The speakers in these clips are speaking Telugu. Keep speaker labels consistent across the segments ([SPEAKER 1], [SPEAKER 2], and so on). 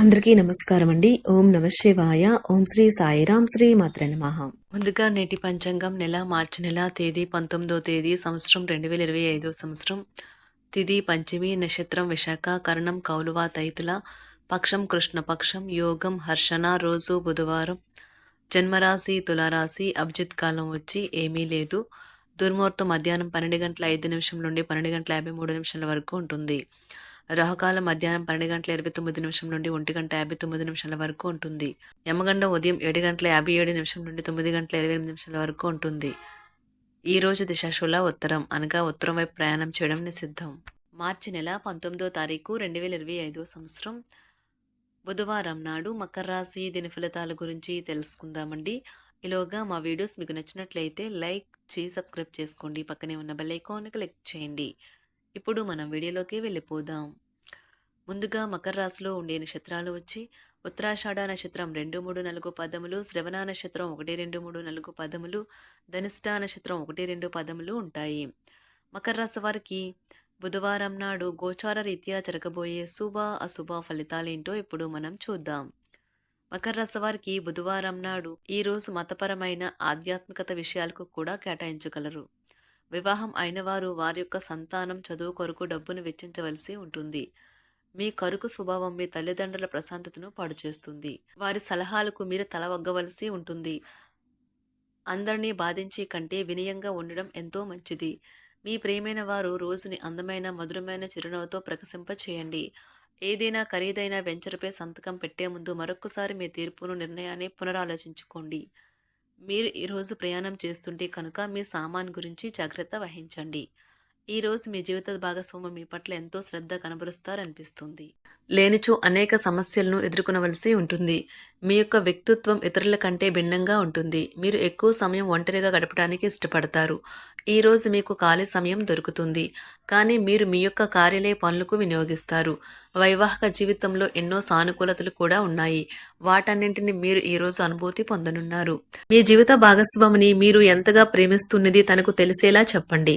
[SPEAKER 1] అందరికీ నమస్కారం అండి ఓం నమ శివాయ. ఓం శ్రీ సాయిరాం శ్రీ మాత్ర నమః.
[SPEAKER 2] ముందుగా నేటి పంచాంగం నెల మార్చి నెల తేదీ పంతొమ్మిదో తేదీ సంవత్సరం రెండు వేల ఇరవై ఐదో సంవత్సరం. తిది పంచమి నక్షత్రం విశాఖ కరణం కౌలువ తైతుల పక్షం కృష్ణపక్షం యోగం హర్షణ రోజు బుధవారం. జన్మరాశి తులారాశి అభిజిత్ కాలం వచ్చి ఏమీ లేదు. దుర్ముహూర్తం మధ్యాహ్నం పన్నెండు గంటల ఐదు నిమిషం నుండి పన్నెండు గంటల యాభై మూడు నిమిషాల వరకు ఉంటుంది. రాహుకాలం మధ్యాహ్నం పన్నెండు గంటల ఇరవై తొమ్మిది నిమిషం నుండి ఒంటి గంట యాభై తొమ్మిది నిమిషాల వరకు ఉంటుంది. యమగండం ఉదయం ఏడు గంటల యాభై ఏడు నిమిషం నుండి తొమ్మిది గంటల ఇరవై ఎనిమిది నిమిషాల వరకు ఉంటుంది. ఈ రోజు దిశాశూల ఉత్తరం. అనగా ఉత్తరం వైపు ప్రయాణం చేయడం నిషిద్ధం. మార్చి నెల పంతొమ్మిదో తారీఖు రెండు వేల ఇరవై ఐదో సంవత్సరం. బుధవారం నాడు మకర రాశి దిన ఫలితాల గురించి తెలుసుకుందామండి. ఈలోగా మా వీడియోస్ మీకు నచ్చినట్లయితే లైక్ చేసి సబ్స్క్రైబ్ చేసుకోండి. పక్కనే ఉన్న బెల్ ఐకాన్ క్లిక్ చేయండి. ఇప్పుడు మనం వీడియోలోకి వెళ్ళిపోదాం. ముందుగా మకర రాశిలో ఉండే నక్షత్రాలు వచ్చి ఉత్తరాషాఢ నక్షత్రం రెండు మూడు నాలుగు పదములు శ్రవణ నక్షత్రం ఒకటి రెండు మూడు నాలుగు పదములు ధనిష్ట నక్షత్రం ఒకటి రెండు పదములు ఉంటాయి. మకర రాశి వారికి బుధవారం నాడు గోచార రీత్యా జరగబోయే శుభ అశుభ ఫలితాలేంటో ఇప్పుడు మనం చూద్దాం. మకర రాశి వారికి బుధవారం నాడు ఈ రోజు మతపరమైన ఆధ్యాత్మికత విషయాలకు కూడా కేటాయించగలరు. వివాహం అయినవారు వారి యొక్క సంతానం చదువు కొరకు డబ్బును వెచ్చించవలసి ఉంటుంది. మీ కరుకు స్వభావం మీ తల్లిదండ్రుల ప్రశాంతతను పాడు చేస్తుంది వారి సలహాలకు మీరు తల వగ్గవలసి ఉంటుంది. అందరినీ బాధించే కంటే వినయంగా ఉండడం ఎంతో మంచిది. మీ ప్రేమైన వారు రోజుని అందమైన మధురమైన చిరునవ్వుతో ప్రకశింప చేయండి. ఏదైనా ఖరీదైన వెంచర్పై సంతకం పెట్టే ముందు మరొకసారి మీ తీర్పును నిర్ణయాన్ని పునరాలోచించుకోండి. మీరు ఈరోజు ప్రయాణం చేస్తుంటే కనుక మీ సామాన్ గురించి జాగ్రత్త వహించండి. ఈరోజు మీ జీవిత భాగస్వామి మీ పట్ల ఎంతో శ్రద్ధ కనబరుస్తారనిపిస్తుంది. లేనిచో అనేక సమస్యలను ఎదుర్కొనవలసి ఉంటుంది. మీ యొక్క వ్యక్తిత్వం ఇతరుల కంటే భిన్నంగా ఉంటుంది. మీరు ఎక్కువ సమయం ఒంటరిగా గడపడానికి ఇష్టపడతారు. ఈరోజు మీకు ఖాళీ సమయం దొరుకుతుంది. కానీ మీరు మీ యొక్క కార్యాలయ పనులకు వినియోగిస్తారు. వైవాహిక జీవితంలో ఎన్నో సానుకూలతలు కూడా ఉన్నాయి. వాటన్నింటిని మీరు ఈ రోజు అనుభూతి పొందనున్నారు. మీ జీవిత భాగస్వామిని మీరు ఎంతగా ప్రేమిస్తున్నది తనకు తెలిసేలా చెప్పండి.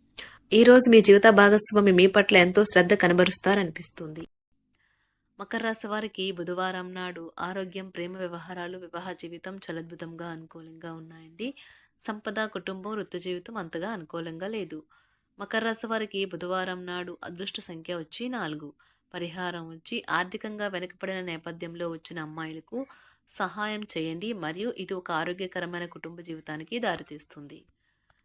[SPEAKER 2] ఈరోజు మీ జీవిత భాగస్వామి మీ పట్ల ఎంతో శ్రద్ధ కనబరుస్తారనిపిస్తుంది. మకర రాశి వారికి బుధవారం నాడు ఆరోగ్యం ప్రేమ వ్యవహారాలు వివాహ జీవితం చలద్భుతంగా అనుకూలంగా ఉన్నాయండి. సంపద కుటుంబం వృత్తి జీవితం అంతగా అనుకూలంగా లేదు. మకర రాశి వారికి బుధవారం నాడు అదృష్ట సంఖ్య వచ్చి నాలుగు. పరిహారం వచ్చి ఆర్థికంగా వెనుకబడిన నేపథ్యంలో వచ్చిన అమ్మాయిలకు సహాయం చేయండి. మరియు ఇది ఒక ఆరోగ్యకరమైన కుటుంబ జీవితానికి దారితీస్తుంది.